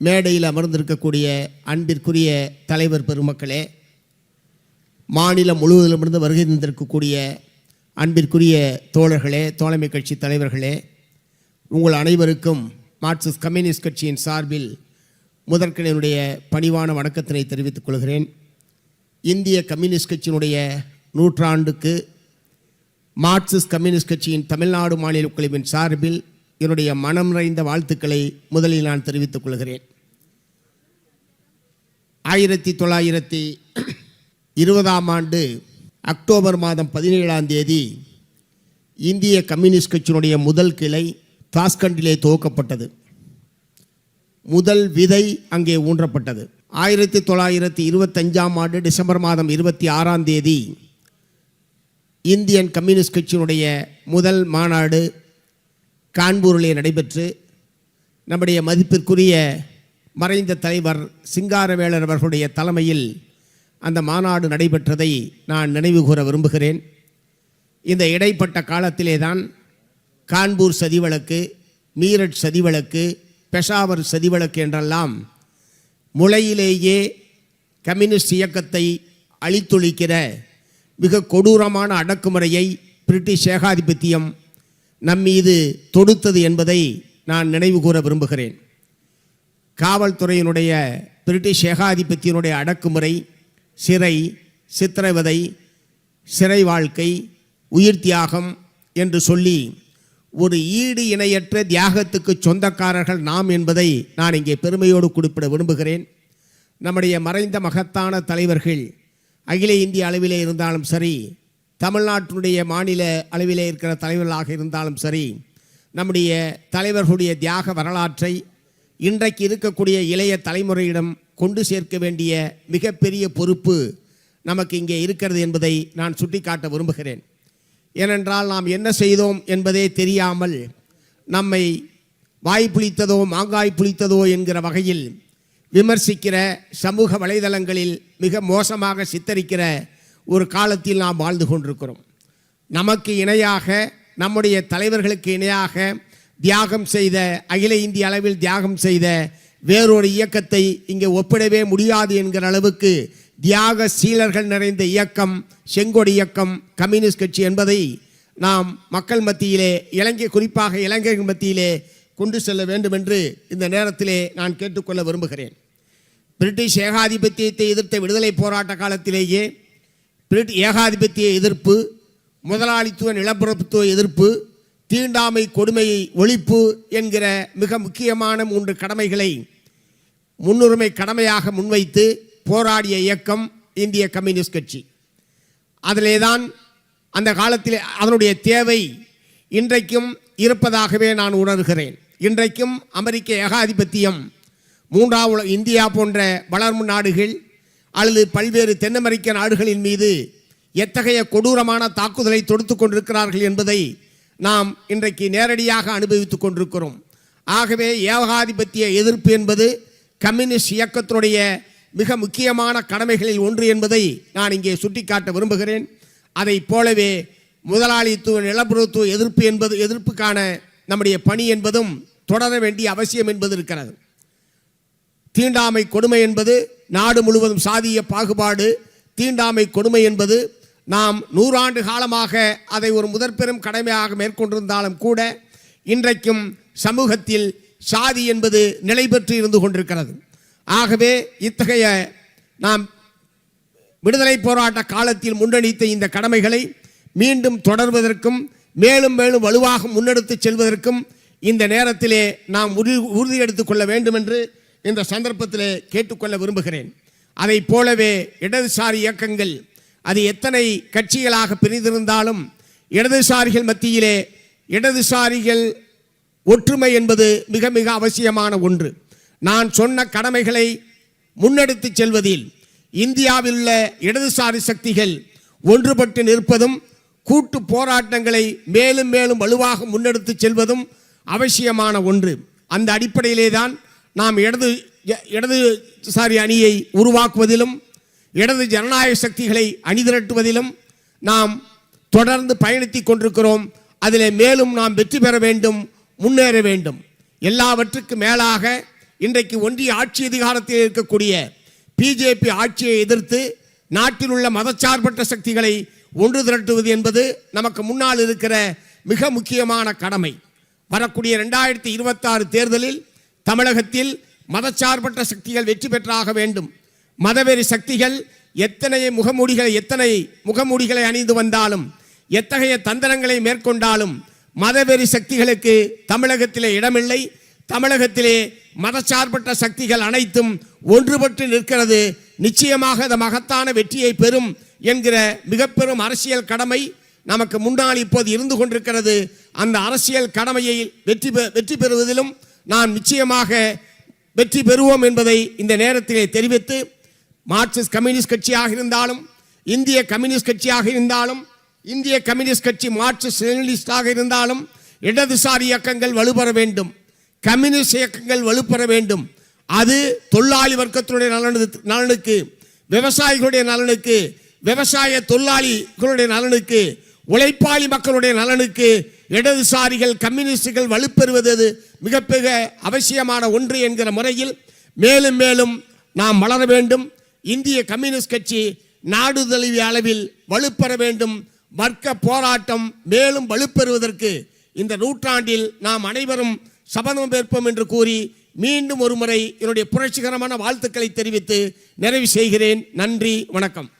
மேடையில் அமர்ந்திருக்கக்கூடிய அன்பிற்குரிய தலைவர் பெருமக்களே மாநிலம் முழுவதிலுமிருந்து வருகை தந்திருக்கக்கூடிய அன்பிற்குரிய தோழர்களே தோழமை கட்சி தலைவர்களே உங்கள் அனைவருக்கும் மார்க்சிஸ்ட் கம்யூனிஸ்ட் கட்சியின் சார்பில் முதற்கனையுடைய பணிவான வணக்கத்தினை தெரிவித்துக் கொள்கிறேன். இந்திய கம்யூனிஸ்ட் கட்சியினுடைய நூற்றாண்டுக்கு மார்க்சிஸ்ட் கம்யூனிஸ்ட் கட்சியின் தமிழ்நாடு மாநில குழுவின் சார்பில் என்னுடைய மனம் நிறைந்த வாழ்த்துக்களை முதலில் நான் தெரிவித்துக் கொள்கிறேன். ஆயிரத்தி தொள்ளாயிரத்தி இருபதாம் ஆண்டு அக்டோபர் மாதம் பதினேழாம் தேதி இந்திய கம்யூனிஸ்ட் கட்சியினுடைய முதல் கிளை தாஸ்கண்டிலே துவக்கப்பட்டது. முதல் விதை அங்கே ஊன்றப்பட்டது. ஆயிரத்தி தொள்ளாயிரத்தி இருபத்தஞ்சாம் ஆண்டு டிசம்பர் மாதம் இருபத்தி ஆறாம் தேதி இந்தியன் கம்யூனிஸ்ட் கட்சியினுடைய முதல் மாநாடு கான்பூரிலே நடைபெற்று நம்முடைய மதிப்பிற்குரிய மறைந்த தலைவர் சிங்காரவேலர் அவர்களுடைய தலைமையில் அந்த மாநாடு நடைபெற்றதை நான் நினைவு கூற விரும்புகிறேன். இந்த இடைப்பட்ட காலத்திலே தான் கான்பூர் சதிவழக்கு மீரட் சதிவழக்கு பெஷாவர் சதிவழக்கு என்றெல்லாம் முளையிலேயே கம்யூனிஸ்ட் இயக்கத்தை அழித்தொழிக்கிற மிக கொடூரமான அடக்குமுறையை பிரிட்டிஷ் ஏகாதிபத்தியம் நம் மீது தொடுத்தது என்பதை நான் நினைவு கூற விரும்புகிறேன். காவல்துறையினுடைய பிரிட்டிஷ் ஏகாதிபத்தியனுடைய அடக்குமுறை சிறை சித்திரவதை சிறை வாழ்க்கை உயிர் தியாகம் என்று சொல்லி ஒரு ஈடு இணையற்ற தியாகத்துக்கு சொந்தக்காரர்கள் நாம் என்பதை நான் இங்கே பெருமையோடு குறிப்பிட விரும்புகிறேன். நம்முடைய மறைந்த மகத்தான தலைவர்கள் அகில இந்திய அளவிலே இருந்தாலும் சரி தமிழ்நாட்டினுடைய மாநில அளவிலே இருக்கிற தலைவர்களாக இருந்தாலும் சரி நம்முடைய தலைவர்களுடைய தியாக வரலாற்றை இன்றைக்கு இருக்கக்கூடிய இளைய தலைமுறையிடம் கொண்டு சேர்க்க வேண்டிய மிகப்பெரிய பொறுப்பு நமக்கு இங்கே இருக்கிறது என்பதை நான் சுட்டிக்காட்ட விரும்புகிறேன். ஏனென்றால் நாம் என்ன செய்தோம் என்பதே தெரியாமல் நம்மை வாய் புளித்ததோ மாங்காய் புளித்ததோ என்கிற வகையில் விமர்சிக்கிற சமூக வலைதளங்களில் மிக மோசமாக சித்தரிக்கிற ஒரு காலத்தில் நாம் வாழ்ந்து கொண்டிருக்கிறோம். நமக்கு இணையாக நம்முடைய தலைவர்களுக்கு இணையாக தியாகம் செய்த அகில இந்திய அளவில் தியாகம் செய்த வேறொரு இயக்கத்தை இங்கே ஒப்பிடவே முடியாது என்கிற அளவுக்கு தியாக சீலர்கள் நிறைந்த இயக்கம் செங்கொடி இயக்கம் கம்யூனிஸ்ட் கட்சி என்பதை நாம் மக்கள் மத்தியிலே இலங்கை குறிப்பாக இளைஞர்கள் மத்தியிலே கொண்டு செல்ல வேண்டும் என்று இந்த நேரத்திலே நான் கேட்டுக்கொள்ள விரும்புகிறேன். பிரிட்டிஷ் ஏகாதிபத்தியத்தை எதிர்த்த விடுதலை போராட்ட காலத்திலேயே பிரிட் ஏகாதிபத்திய எதிர்ப்பு முதலாளித்துவ நிலப்பரப்புத்துவ எதிர்ப்பு தீண்டாமை கொடுமையை ஒழிப்பு என்கிற மிக முக்கியமான மூன்று கடமைகளை முன்னுரிமை கடமையாக முன்வைத்து போராடிய இயக்கம் இந்திய கம்யூனிஸ்ட் கட்சி. அதிலே தான் அந்த காலத்தில் அதனுடைய தேவை இன்றைக்கும் இருப்பதாகவே நான் உணர்கிறேன். இன்றைக்கும் அமெரிக்க ஏகாதிபத்தியம் மூன்றாவது இந்தியா போன்ற வளர்மு நாடுகள் அல்லது பல்வேறு தென் அமெரிக்க நாடுகளின் மீது எத்தகைய கொடூரமான தாக்குதலை தொடுத்து கொண்டிருக்கிறார்கள் என்பதை நாம் இன்றைக்கு நேரடியாக அனுபவித்துக் கொண்டிருக்கிறோம். ஆகவே ஏகாதிபத்திய எதிர்ப்பு என்பது கம்யூனிஸ்ட் இயக்கத்தினுடைய மிக முக்கியமான கடமைகளில் ஒன்று என்பதை நான் இங்கே சுட்டிக்காட்ட விரும்புகிறேன். அதைப் போலவே முதலாளித்துவ நிலப்பிரத்துவ எதிர்ப்பு என்பது எதிர்ப்புக்கான நம்முடைய பணி என்பதும் தொடர வேண்டிய அவசியம் என்பது இருக்கிறது. தீண்டாமை கொடுமை என்பது நாடு முழுவதும் சாதிய பாகுபாடு தீண்டாமை கொடுமை என்பது நாம் நூறாண்டு காலமாக அதை ஒரு முதற்பெரும் கடமையாக மேற்கொண்டிருந்தாலும் கூட இன்றைக்கும் சமூகத்தில் சாதி என்பது நிலை பெற்று இருந்து கொண்டிருக்கிறது. ஆகவே இத்தகைய நாம் விடுதலை போராட்ட காலத்தில் முன்னணித்த இந்த கடமைகளை மீண்டும் தொடர்வதற்கும் மேலும் மேலும் வலுவாக முன்னெடுத்து செல்வதற்கும் இந்த நேரத்திலே நாம் உறுதி உறுதி எடுத்துக் கொள்ள வேண்டும் என்று இந்த சந்தர்ப்பத்திலே கேட்டுக்கொள்ள விரும்புகிறேன். அதைப் போலவே இடதுசாரி இயக்கங்கள் அது எத்தனை கட்சிகளாக பிரிந்திருந்தாலும் இடதுசாரிகள் மத்தியிலே இடதுசாரிகள் ஒற்றுமை என்பது மிக மிக அவசியமான ஒன்று. நான் சொன்ன கடமைகளை முன்னெடுத்து செல்வதில் இந்தியாவில் உள்ள இடதுசாரி சக்திகள் ஒன்றுபட்டு நிற்பதும் கூட்டு போராட்டங்களை மேலும் மேலும் வலுவாக முன்னெடுத்து செல்வதும் அவசியமான ஒன்று. அந்த அடிப்படையிலே தான் நாம் இடது இடதுசாரி அணியை உருவாக்குவதிலும் இடது ஜனநாயக சக்திகளை அணிதிரட்டுவதிலும் நாம் தொடர்ந்து பயணித்து கொண்டிருக்கிறோம். அதில் மேலும் நாம் வெற்றி பெற வேண்டும் முன்னேற வேண்டும். எல்லாவற்றுக்கும் மேலாக இன்றைக்கு ஒன்றிய ஆட்சி அதிகாரத்தில் இருக்கக்கூடிய பிஜேபி ஆட்சியை எதிர்த்து நாட்டில் உள்ள மதச்சார்பற்ற சக்திகளை ஒன்று திரட்டுவது என்பது நமக்கு முன்னால் இருக்கிற மிக முக்கியமான கடமை. வரக்கூடிய ரெண்டாயிரத்தி இருபத்தாறு தேர்தலில் தமிழகத்தில் மதச்சார்பற்ற சக்திகள் வெற்றி பெற்றாக வேண்டும். மதவெறி சக்திகள் எத்தனை முகமூடிகளை எத்தனை முகமூடிகளை அணிந்து வந்தாலும் எத்தகைய தந்திரங்களை மேற்கொண்டாலும் மதவெறி சக்திகளுக்கு தமிழகத்திலே இடமில்லை. தமிழகத்திலே மதச்சார்பற்ற சக்திகள் அனைத்தும் ஒன்றுபட்டு நிற்கிறது. நிச்சயமாக அந்த மகத்தான வெற்றியை பெறும் என்கிற மிக பெரும் அரசியல் கடமை நமக்கு முன்னால் இப்போது இருந்து கொண்டிருக்கிறது. அந்த அரசியல் கடமையை வெற்றி பெ- வெற்றி பெறுவதிலும் நாம் நிச்சயமாக வெற்றி பெறுவோம் என்பதை இந்த நேரத்திலே தெரிவித்து மார்க்சிஸ்ட் கம்யூனிஸ்ட் கட்சியாக இருந்தாலும் இந்திய கம்யூனிஸ்ட் கட்சியாக இருந்தாலும் இந்திய கம்யூனிஸ்ட் கட்சி மார்க்சிஸ்ட் லெனினிஸ்டாக இருந்தாலும் இடதுசாரி இயக்கங்கள் வலுப்பெற வேண்டும். கம்யூனிஸ்ட் இயக்கங்கள் வலுப்பெற வேண்டும். அது தொழிலாளி வர்க்கத்தினுடைய நலனு நலனுக்கு விவசாயிகளுடைய நலனுக்கு விவசாய தொழிலாளிகளுடைய நலனுக்கு உழைப்பாளி மக்களுடைய நலனுக்கு இடதுசாரிகள் கம்யூனிஸ்டுகள் வலுப்பெறுவது மிக அவசியமான ஒன்று என்கிற முறையில் மேலும் மேலும் நாம் வளர வேண்டும். இந்திய கம்யூனிஸ்ட் கட்சி நாடு தழுவிய அளவில் வலுப்பெற வேண்டும். வர்க்க போராட்டம் மேலும் வலுப்பெறுவதற்கு இந்த நூற்றாண்டில் நாம் அனைவரும் சபதம் ஏற்போம் என்று கூறி மீண்டும் ஒரு முறை என்னுடைய புரட்சிகரமான வாழ்த்துக்களை தெரிவித்து நிறைவு செய்கிறேன். நன்றி வணக்கம்.